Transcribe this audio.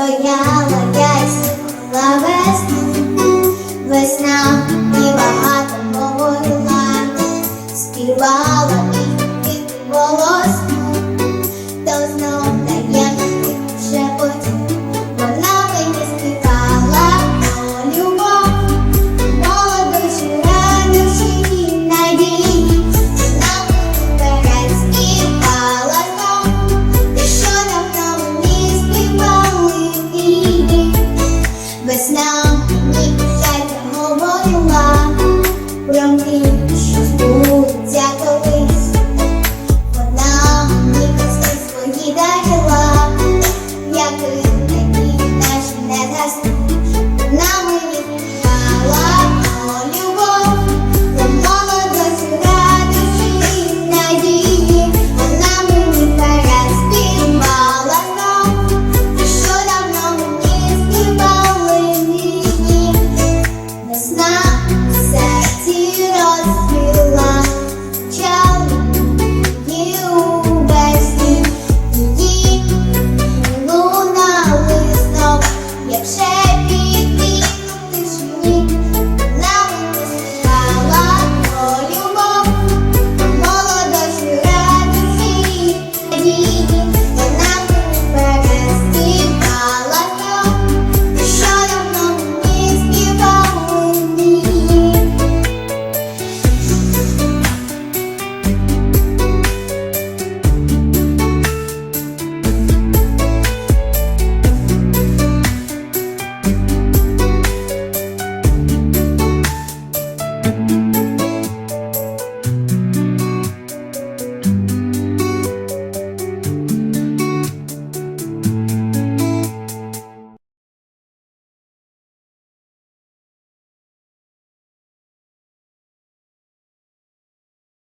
стояла п'ять лавес, весна і багато говорила, співала і від волос.